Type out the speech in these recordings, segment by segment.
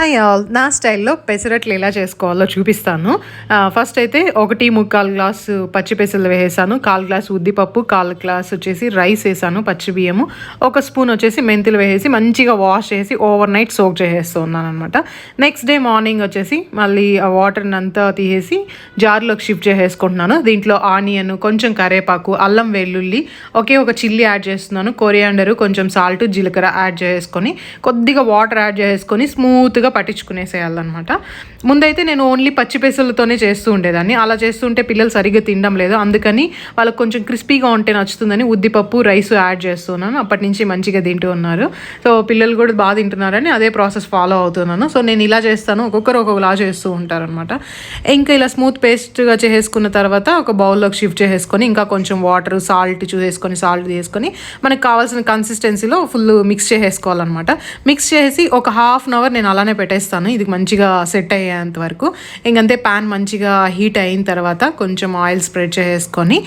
Hi all. నా స్టైల్లో పెసరట్లు ఎలా చేసుకోవాలో చూపిస్తాను. ఫస్ట్ అయితే ఒకటి ముక్కాలు గ్లాసు పచ్చి పెసలు వేసాను కాలు గ్లాస్ ఉద్దిపప్పు కాలు గ్లాస్ వచ్చేసి రైస్ వేసాను పచ్చి బియ్యము. ఒక స్పూన్ వచ్చేసి మెంతులు వేసేసి మంచిగా వాష్ చేసి ఓవర్ నైట్ సోక్ చేసేస్తున్నాను అనమాట నెక్స్ట్ డే మార్నింగ్ వచ్చేసి మళ్ళీ ఆ వాటర్ని అంతా తీసేసి జార్లోకి షిఫ్ట్ చేసేసుకుంటున్నాను. దీంట్లో ఆనియన్ కొంచెం కరేపాకు అల్లం వెల్లుల్లి ఒకే ఒక చిల్లీ యాడ్ చేస్తున్నాను. కొరియాండరు కొంచెం సాల్ట్ జీలకర్ర యాడ్ చేసుకొని కొద్దిగా వాటర్ యాడ్ చేసుకొని స్మూత్గా పట్టించుకునేసేయాలన్నమాట. ముందైతే నేను ఓన్లీ పచ్చి పెసలతోనే చేస్తూ ఉండేదాన్ని. అలా చేస్తుంటే పిల్లలు సరిగ్గా తినడం లేదు. అందుకని వాళ్ళకి కొంచెం క్రిస్పీగా ఉంటే నచ్చుతుందని ఉద్దిపప్పు రైస్ యాడ్ చేస్తున్నాను. అప్పటి నుంచి మంచిగా తింటూ ఉన్నారు. సో పిల్లలు కూడా బాగా తింటున్నారని అదే ప్రాసెస్ ఫాలో అవుతున్నాను. సో నేను ఇలా చేస్తాను. ఒక్కొక్కరు ఒక్కొక్కలా చేస్తూ ఉంటారనమాట ఇంకా ఇలా స్మూత్ పేస్ట్గా చేసుకున్న తర్వాత ఒక బౌల్లోకి షిఫ్ట్ చేసేసుకొని ఇంకా కొంచెం వాటర్ సాల్ట్ చూసేసుకొని సాల్ట్ తీసుకొని మనకు కావాల్సిన కన్సిస్టెన్సీలో ఫుల్ మిక్స్ చేసేసుకోవాలన్నమాట. మిక్స్ చేసి ఒక హాఫ్ అన్ అవర్ నేను అలానే పెట్టేస్తాను. ఇది మంచిగా సెట్ అయ్యేంత వరకు. ఇంకంతే ప్యాన్ మంచిగా హీట్ అయిన తర్వాత కొంచెం ఆయిల్ స్ప్రెడ్ చేసేసుకొని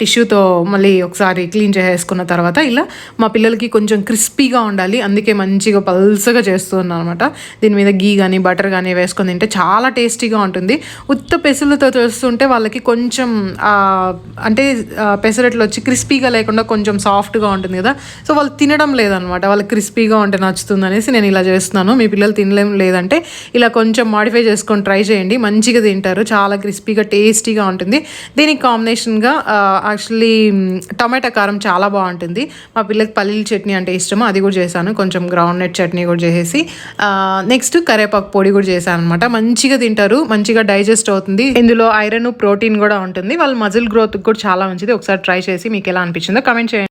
టిష్యూతో మళ్ళీ ఒకసారి క్లీన్ చేసేసుకున్న తర్వాత ఇలా మా పిల్లలకి కొంచెం క్రిస్పీగా ఉండాలి. అందుకే మంచిగా పల్సగా చేస్తున్నాను అనమాట దీని మీద గీ కానీ బటర్ కానీ వేసుకొని తింటే చాలా టేస్టీగా ఉంటుంది. ఉత్త పెసలతో చేస్తుంటే వాళ్ళకి కొంచెం అంటే పెసరట్లు వచ్చి క్రిస్పీగా లేకుండా కొంచెం సాఫ్ట్గా ఉంటుంది కదా. సో వాళ్ళు తినడం లేదనమాట వాళ్ళకి క్రిస్పీగా ఉంటే నచ్చుతుంది అనేసి నేను ఇలా చేస్తున్నాను. మీ పిల్లలు తినలేం లేదంటే ఇలా కొంచెం మాడిఫై చేసుకొని ట్రై చేయండి. మంచిగా తింటారు. చాలా క్రిస్పీగా టేస్టీగా ఉంటుంది. దీనికి కాంబినేషన్గా యాక్చువల్లీ టమాటా కారం చాలా బాగుంటుంది. మా పిల్లకి పల్లీల చట్నీ అంటే ఇష్టము. అది కూడా చేశాను. కొంచెం గ్రౌండ్ నట్ చట్నీ కూడా చేసేసి నెక్స్ట్ కరేపాకు పొడి కూడా చేశాను అనమాట మంచిగా తింటారు. మంచిగా డైజెస్ట్ అవుతుంది. ఇందులో ఐరన్ ప్రోటీన్ కూడా ఉంటుంది. వాళ్ళ మజిల్ గ్రోత్ కూడా చాలా మంచిది. ఒకసారి ట్రై చేసి మీకు ఎలా అనిపించిందో కమెంట్ చేయండి.